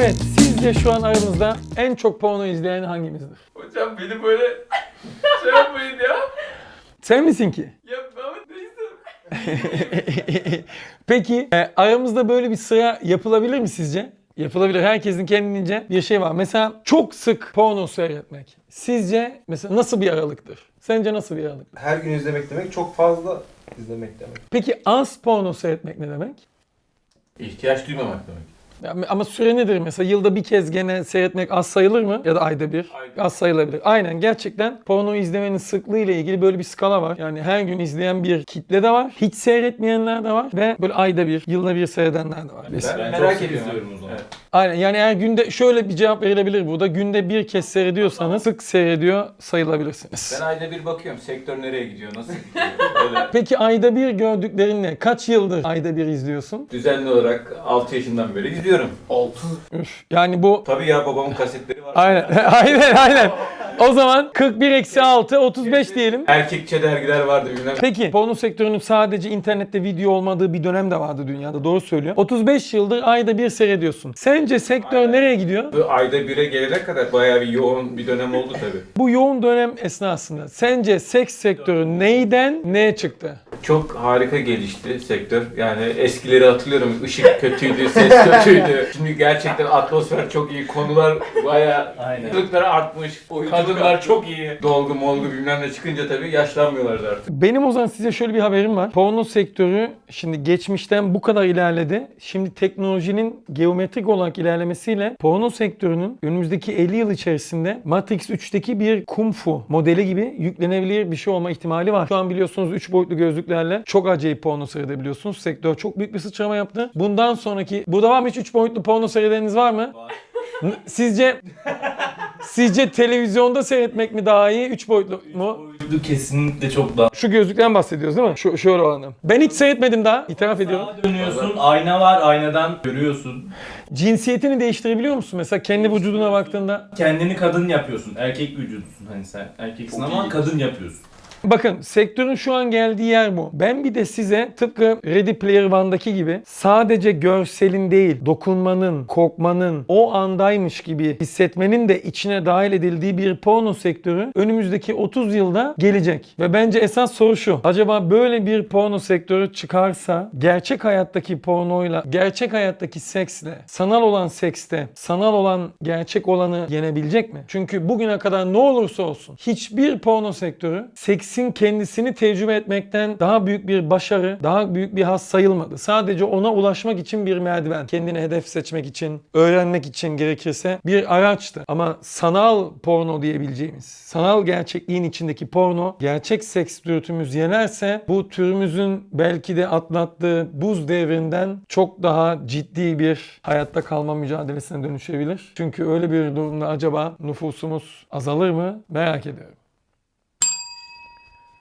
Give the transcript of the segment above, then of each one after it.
Evet, sizce şu an aramızda en çok porno izleyen hangimizdir? Hocam beni böyle şey yapmayın ya. Sen misin ki? Ya Mehmet neyse. Peki e, aramızda böyle bir sıra yapılabilir mi sizce? Yapılabilir. Herkesin kendince bir şey var. Mesela çok sık porno seyretmek. Sizce mesela nasıl bir aralıktır? Sence nasıl bir aralık? Her gün izlemek demek çok fazla izlemek demek. Peki az porno seyretmek ne demek? İhtiyaç duymamak demek. Ya, ama süre nedir mesela? Yılda bir kez gene seyretmek az sayılır mı? Ya da ayda bir? Ayda. Az sayılabilir. Aynen gerçekten porno izlemenin sıklığı ile ilgili böyle bir skala var. Yani her gün izleyen bir kitle de var. Hiç seyretmeyenler de var. Ve böyle ayda bir, yılda bir seyredenler de var. Ben, Ben merak ediyorum. izliyorum o zaman. Evet. Aynen yani eğer günde şöyle bir cevap verilebilir burada. Günde bir kez seyrediyorsanız sık seyrediyor sayılabilirsiniz. Ben ayda bir bakıyorum sektör nereye gidiyor, nasıl gidiyor. Peki ayda bir gördüklerin ne? Kaç yıldır ayda bir izliyorsun? düzenli olarak 6 yaşından beri izliyorum. 6? Üf. Yani bu Tabii ya babamın kasetleri var. Aynen, aynen, aynen. O zaman 41 eksi 6, 35 diyelim. Erkekçe dergiler vardı bilmem. Peki porno sektörünün sadece internette video olmadığı bir dönem de vardı dünyada doğru söylüyor. 35 yıldır ayda bir seyrediyorsun. Sence sektör Aynen. nereye gidiyor? Bu ayda bire gelene kadar bayağı bir yoğun bir dönem oldu tabii. Bu yoğun dönem esnasında sence seks sektörü neyden neye çıktı? Çok harika gelişti sektör. Yani eskileri hatırlıyorum. Işık kötüydü, ses kötüydü. Şimdi gerçekten atmosfer çok iyi. Konular bayağı Aynen. Artmış. Kadınlar çok iyi. Dolgu molgu bilmem ne çıkınca tabii yaşlanmıyorlardı artık. Benim o zaman size şöyle bir haberim var. Porno sektörü şimdi geçmişten bu kadar ilerledi. Şimdi teknolojinin geometrik olarak ilerlemesiyle porno sektörünün önümüzdeki 50 yıl içerisinde Matrix 3'teki bir kung fu modeli gibi yüklenebilir bir şey olma ihtimali var. Şu an biliyorsunuz 3 boyutlu gözlüklerle çok acayip porno seyredebiliyorsunuz. Sektör çok büyük bir sıçrama yaptı. Bundan sonraki... Burada var mı hiç 3 boyutlu porno seyredeniniz var mı? N- Sizce... Sizce televizyonda seyretmek mi daha iyi, 3 boyutlu mu? Bu kesinlikle çok daha. Şu gözlükten bahsediyoruz değil mi? Şu şöyle olanı. Ben hiç seyretmedim daha. İtiraf ediyorum. Sağa dönüyorsun, ayna var, aynadan görüyorsun. Cinsiyetini değiştirebiliyor musun? Mesela kendi vücuduna baktığında. Kendini kadın yapıyorsun. Erkek vücudusun hani sen erkeksin ama kadın yapıyorsun. Bakın sektörün şu an geldiği yer bu. Ben bir de size tıpkı Ready Player One'daki gibi sadece görselin değil, dokunmanın, kokmanın, o andaymış gibi hissetmenin de içine dahil edildiği bir porno sektörü önümüzdeki 30 yılda gelecek. Ve bence esas soru şu. Acaba böyle bir porno sektörü çıkarsa gerçek hayattaki pornoyla, gerçek hayattaki seksle, sanal olan sekste, sanal olan gerçek olanı yenebilecek mi? Çünkü bugüne kadar ne olursa olsun hiçbir porno sektörü seksin kendisini tecrübe etmekten daha büyük bir başarı, daha büyük bir haz sayılmadı. Sadece ona ulaşmak için bir merdiven. Kendine hedef seçmek için, öğrenmek için gerekirse bir araçtı. Ama sanal porno diyebileceğimiz, sanal gerçekliğin içindeki porno, gerçek seks dürtümüz yenerse bu türümüzün belki de atlattığı buz devrinden çok daha ciddi bir hayatta kalma mücadelesine dönüşebilir. Çünkü öyle bir durumda acaba nüfusumuz azalır mı? Merak ediyorum.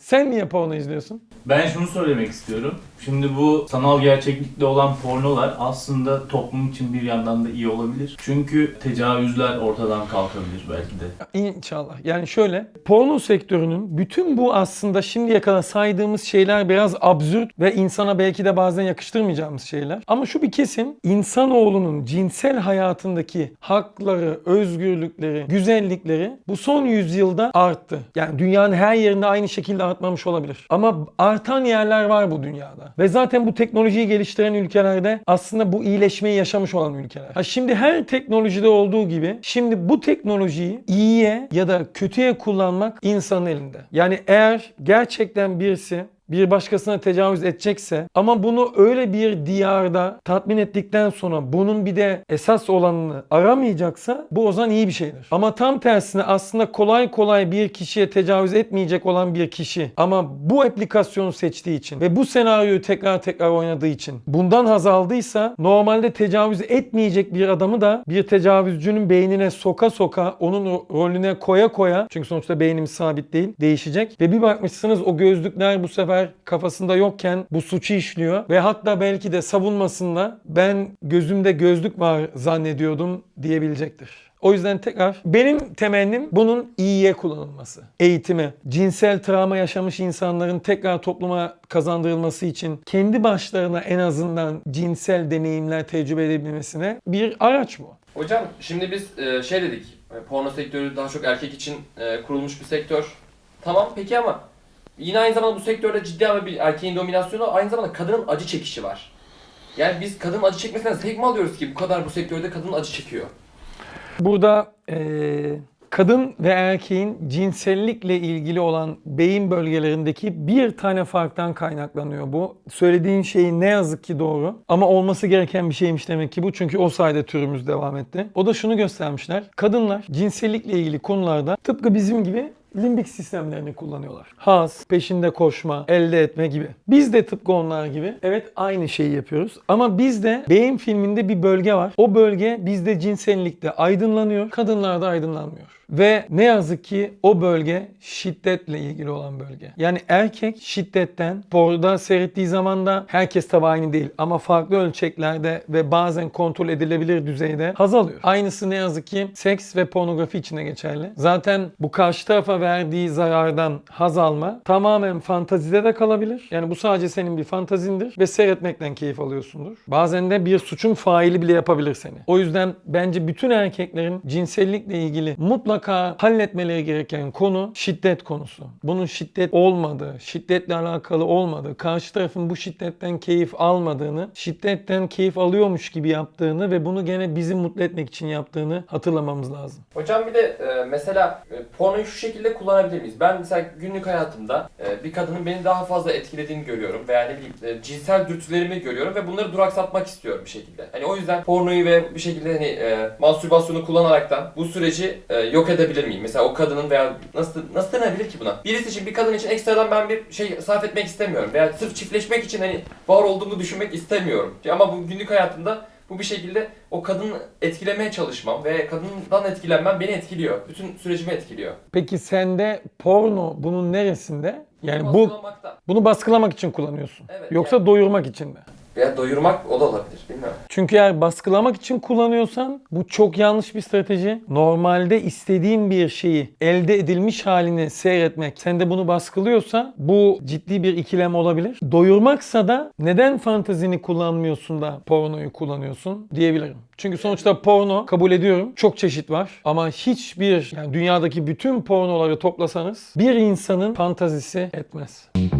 Sen niye porno izliyorsun? Ben şunu söylemek istiyorum. Şimdi bu sanal gerçeklikte olan pornolar aslında toplum için bir yandan da iyi olabilir. Çünkü tecavüzler ortadan kalkabilir belki de. İnşallah. Yani şöyle, porno sektörünün bütün bu aslında şimdiye kadar saydığımız şeyler biraz absürt ve insana belki de bazen yakıştırmayacağımız şeyler. Ama şu bir kesin, insanoğlunun cinsel hayatındaki hakları, özgürlükleri, güzellikleri bu son yüzyılda arttı. Yani dünyanın her yerinde aynı şekilde artmamış olabilir. Ama artan yerler var bu dünyada. Ve zaten bu teknolojiyi geliştiren ülkelerde aslında bu iyileşmeyi yaşamış olan ülkeler. Ha şimdi her teknolojide olduğu gibi şimdi bu teknolojiyi iyiye ya da kötüye kullanmak insanın elinde. Yani eğer gerçekten birisi bir başkasına tecavüz edecekse ama bunu öyle bir diyarda tatmin ettikten sonra bunun bir de esas olanını aramayacaksa bu o zaman iyi bir şeydir. Ama tam tersine aslında kolay kolay bir kişiye tecavüz etmeyecek olan bir kişi ama bu aplikasyonu seçtiği için ve bu senaryoyu tekrar tekrar oynadığı için bundan haz aldıysa normalde tecavüz etmeyecek bir adamı da bir tecavüzcünün beynine soka soka onun ro- rolüne koya koya çünkü sonuçta beynimiz sabit değil değişecek ve bir bakmışsınız o gözlükler bu sefer kafasında yokken bu suçu işliyor ve hatta belki de savunmasında ben gözümde gözlük var zannediyordum diyebilecektir. O yüzden tekrar benim temennim bunun iyiye kullanılması. Eğitimi, cinsel travma yaşamış insanların tekrar topluma kazandırılması için kendi başlarına en azından cinsel deneyimler tecrübe edebilmesine bir araç bu. Hocam şimdi biz e, şey dedik, e, porno sektörü daha çok erkek için e, kurulmuş bir sektör. Tamam peki ama yine aynı zamanda bu sektörde ciddi ama bir erkeğin dominasyonu aynı zamanda kadının acı çekişi var. Yani biz kadının acı çekmesinden zevk mi alıyoruz ki bu kadar bu sektörde kadın acı çekiyor? Burada eee, kadın ve erkeğin cinsellikle ilgili olan beyin bölgelerindeki bir tane farktan kaynaklanıyor bu. Söylediğin şey ne yazık ki doğru ama olması gereken bir şeymiş demek ki bu çünkü o sayede türümüz devam etti. O da şunu göstermişler. Kadınlar cinsellikle ilgili konularda tıpkı bizim gibi limbik sistemlerini kullanıyorlar. Haz, peşinde koşma, elde etme gibi. Biz de tıpkı onlar gibi evet aynı şeyi yapıyoruz. Ama bizde beyin filminde bir bölge var. O bölge bizde cinsellikte aydınlanıyor. Kadınlarda aydınlanmıyor. Ve ne yazık ki o bölge şiddetle ilgili olan bölge. Yani erkek şiddetten porda seyrettiği zaman da herkes tabi aynı değil ama farklı ölçeklerde ve bazen kontrol edilebilir düzeyde haz alıyor. Aynısı ne yazık ki seks ve pornografi içine geçerli. Zaten bu karşı tarafa verdiği zarardan haz alma tamamen fantazide de kalabilir. Yani bu sadece senin bir fantazindir ve seyretmekten keyif alıyorsundur. Bazen de bir suçun faili bile yapabilir seni. O yüzden bence bütün erkeklerin cinsellikle ilgili mutlaka halletmeleri gereken konu şiddet konusu. Bunun şiddet olmadığı, şiddetle alakalı olmadığı, karşı tarafın bu şiddetten keyif almadığını, şiddetten keyif alıyormuş gibi yaptığını ve bunu gene bizi mutlu etmek için yaptığını hatırlamamız lazım. Hocam bir de e, mesela e, pornoyu şu şekilde kullanabilir miyiz? Ben mesela günlük hayatımda e, bir kadının beni daha fazla etkilediğini görüyorum veya ne bileyim e, cinsel dürtülerimi görüyorum ve bunları duraksatmak istiyorum bir şekilde. Hani o yüzden pornoyu ve bir şekilde hani e, mastürbasyonu kullanaraktan bu süreci e, yok edebilir miyim? Mesela o kadının veya nasıl nasıl denebilir ki buna? Birisi için bir kadın için ekstradan ben bir şey sarf etmek istemiyorum veya sırf çiftleşmek için hani var olduğumu düşünmek istemiyorum. Ama bu günlük hayatımda bu bir şekilde o kadını etkilemeye çalışmam ve kadından etkilenmem beni etkiliyor. Bütün sürecimi etkiliyor. Peki sende porno bunun neresinde? Yani bu Baskılamakta. bunu baskılamak için kullanıyorsun. Evet, Yoksa yani- doyurmak için mi? Veya doyurmak o da olabilir. Bilmiyorum. Çünkü eğer baskılamak için kullanıyorsan bu çok yanlış bir strateji. Normalde istediğin bir şeyi elde edilmiş halini seyretmek sende bunu baskılıyorsa bu ciddi bir ikilem olabilir. Doyurmaksa da neden fantazini kullanmıyorsun da pornoyu kullanıyorsun diyebilirim. Çünkü sonuçta porno kabul ediyorum çok çeşit var ama hiçbir yani dünyadaki bütün pornoları toplasanız bir insanın fantazisi etmez. Kayıt